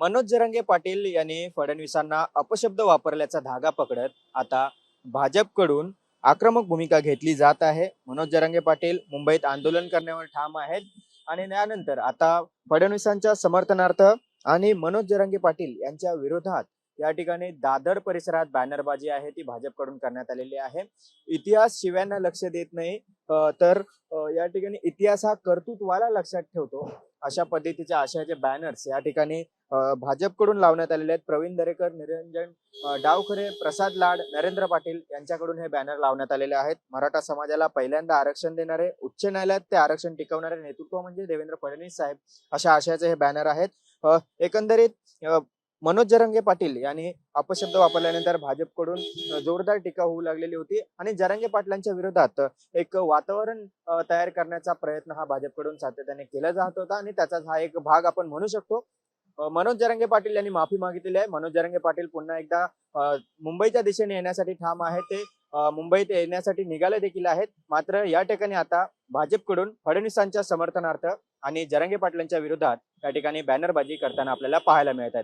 मनोज जरंगे पाटील यांनी फडणवीसांना अपशब्द वापरल्याचा धागा पकडत आता भाजपकडून आक्रमक भूमिका घेतली जात आहे. मनोज जरांगे पाटील मुंबईत आंदोलन करण्यावर ठाम आहेत आणि त्यानंतर आता फडणवीसांच्या समर्थनार्थ आणि मनोज जरांगे पाटील यांच्या विरोधात या ठिकाणी दादर परिसरात बॅनरबाजी आहे. ती भाजपकडून करण्यात आलेली आहे. इतिहास शिव्यांना लक्ष देत नाही. तर या ठिकाणी इतिहास हा कर्तृत्वाला लक्षात ठेवतो. अशा पद्धतीचे आशयाचे बॅनर्स या ठिकाणी भाजपकडून लावण्यात आलेले आहेत. प्रवीण दरेकर निरंजन डावखरे प्रसाद लाड नरेंद्र पाटील यांच्याकडून हे बॅनर लावण्यात आलेले आहेत. मराठा समाजाला पहिल्यांदा आरक्षण देणारे उच्च न्यायालयात ते आरक्षण टिकवणारे नेतृत्व म्हणजे देवेंद्र फडणवीस साहेब अशा आशयाचे हे बॅनर आहेत. एकंदरीत मनोज जरंगे पाटील यांनी अपशब्द वापरल्यानंतर भाजपकडून जोरदार टीका होऊ लागलेली होती आणि जरंगे पाटलांच्या विरोधात एक वातावरण तयार करण्याचा प्रयत्न हा भाजपकडून सातत्याने केला जात होता आणि त्याचाच हा एक भाग आपण म्हणू शकतो. मनोज जरंगे पाटील यांनी माफी मागितलेली आहे. मनोज जरंगे पाटील पुन्हा एकदा मुंबईच्या दिशेने येण्यासाठी ठाम आहे ते मुंबईत येण्यासाठी निघाले देखील आहेत. मात्र या ठिकाणी आता भाजपकडून फडणवीसांच्या समर्थनार्थ आणि जरंगे पाटलांच्या विरोधात या ठिकाणी बॅनरबाजी करताना आपल्याला पाहायला मिळत आहेत.